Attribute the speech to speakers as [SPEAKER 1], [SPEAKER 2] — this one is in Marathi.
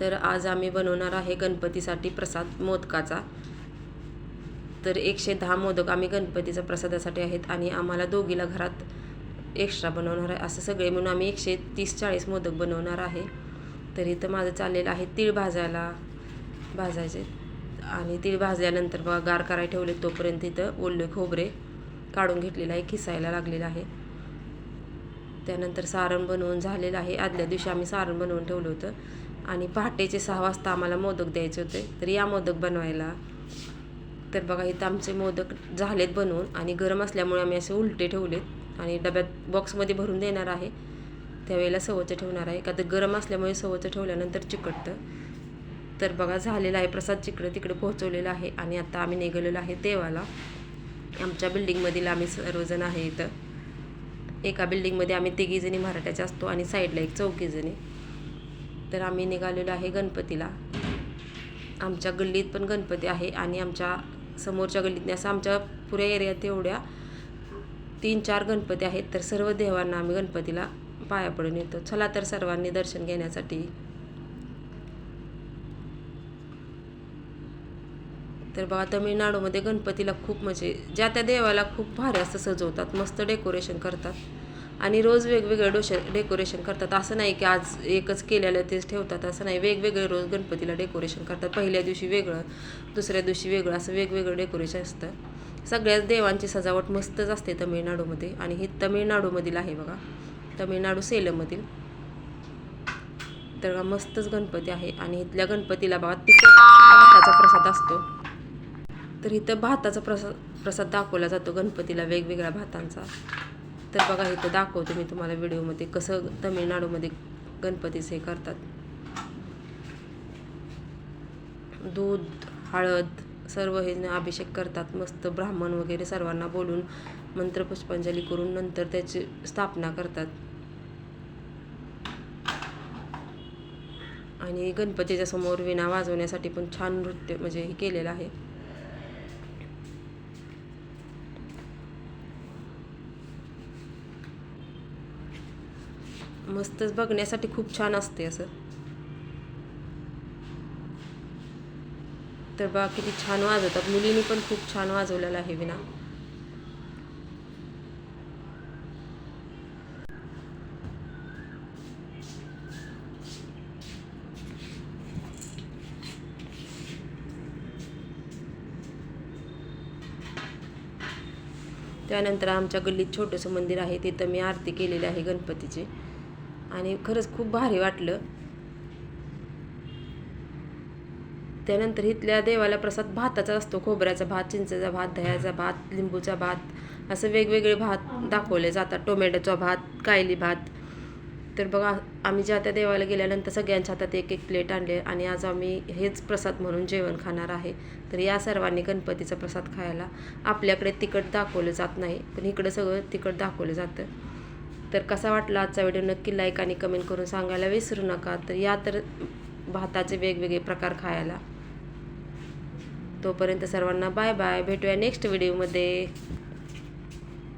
[SPEAKER 1] तर आज आम्ही बनवणार आहे गणपतीसाठी प्रसाद मोदकाचा. तर एकशे दहा मोदक आम्ही गणपतीचा प्रसादासाठी आहेत आणि आम्हाला दोघीला घरात एक्स्ट्रा बनवणार आहे. असं सगळे म्हणून आम्ही एकशे तीस चाळीस मोदक बनवणार आहे. तर इथं माझं चाललेलं आहे तीळ भाजायला भाजायचे. आणि तीळ भाजल्यानंतर बघा गार करायला ठेवले तोपर्यंत इथं ओले खोबरे काढून घेतलेलं आहे खिसायला लागलेलं आहे. त्यानंतर सारण बनवून झालेलं आहे. आदल्या दिवशी आम्ही सारण बनवून ठेवलं होतं. आणि पहाटेचे सहा वाजता आम्हाला मोदक द्यायचे होते. तर या मोदक बनवायला. तर बघा इथं आमचे मोदक झालेत बनवून आणि गरम असल्यामुळे आम्ही असे उलटे ठेवलेत आणि डब्यात बॉक्समध्ये भरून देणार आहे. त्यावेळेला सवचं ठेवणार आहे. का तर गरम असल्यामुळे सवचं ठेवल्यानंतर चिकटतं. तर बघा झालेलं आहे प्रसाद जिकडं तिकडे पोहोचवलेलं आहे आणि आता आम्ही निघालेलो आहे देवाला. आमच्या बिल्डिंगमधील आम्ही सर्वजण आहे इथं. एका बिल्डिंगमध्ये आम्ही तिघीजणी मराठ्याचे असतो आणि साईडला एक चौकीजणी. तर आम्ही निघालेलो आहे गणपतीला. आमच्या गल्लीत पण गणपती आहे आणि आमच्या समोरच्या गल्लीत असं आमच्या पुऱ्या एरियात एवढ्या तीन चार गणपती आहेत तर सर्व देवांना आम्ही गणपतीला पाया पडून येतो. चला तर सर्वांनी दर्शन घेण्यासाठी. तर बघा तमिळनाडूमध्ये गणपतीला खूप म्हणजे ज्या त्या देवाला खूप भारी असं सजवतात मस्त डेकोरेशन करतात. आणि रोज वेगवेगळं डोश डेकोरेशन करतात. असं नाही की आज एकच केलेलं तेच ठेवतात. असं नाही. वेगवेगळे रोज गणपतीला डेकोरेशन करतात. पहिल्या दिवशी वेगळं दुसऱ्या दिवशी वेगळं. असं वेगवेगळं डेकोरेशन असतं. सगळ्याच देवांची सजावट मस्तच असते तमिळनाडूमध्ये. आणि ही तमिळनाडूमधील आहे बघा. तमिळनाडू सेलमधील. तर मस्तच गणपती आहे. आणि इथल्या गणपतीला बघा तिखट भाताचा प्रसाद असतो. तर इथं भाताचा प्रसाद प्रसाद दाखवला जातो गणपतीला वेगवेगळ्या भातांचा. तर बघा इथं दाखवते मी तुम्हाला व्हिडिओमध्ये कसं तमिळनाडूमध्ये गणपतीचे हे करतात. दूध हळद सर्व हे अभिषेक करतात. मस्त ब्राह्मण वगैरे सर्वांना बोलून मंत्रपुष्पांजली करून नंतर त्याची स्थापना करतात. आणि गणपतीच्या समोर विणा वाजवण्यासाठी पण छान नृत्य म्हणजे हे केलेलं आहे. मस्तच बघण्यासाठी खूप छान असते असं. तर बा किती छान वाजवतात. मुलींनी पण खूप छान वाजवलेला आहे विना त्यानंतर आमच्या गल्लीत छोटंसं मंदिर आहे. तिथं मी आरती केलेली आहे गणपतीची. आणि खरंच खूप भारी वाटलं. त्यानंतर इथल्या देवाला प्रसाद भाताचा असतो खोबऱ्याचा भात चिंचेचा भात दह्याचा भात लिंबूचा भात असं वेगवेगळे भात दाखवले जातात. टोमॅटोचा भात कायली भात. तर बघा आम्ही ज्या त्या देवाला गेल्यानंतर सगळ्यांच्या हातात एक एक प्लेट आणले आणि आज आम्ही हेच प्रसाद म्हणून जेवण खाणार आहे. तर या सर्वांनी गणपतीचा प्रसाद खायला आपल्याकडे तिखट दाखवलं जात नाही पण इकडं सगळं तिखट दाखवलं जातं. तर कसा वाटला आजचा व्हिडिओ नक्की लाईक आणि कमेंट करून सांगायला विसरू नका. तर या तर भाताचे वेगवेगळे प्रकार खायला. तोपर्यंत सर्वांना बाय बाय भेटूया नेक्स्ट व्हिडिओमध्ये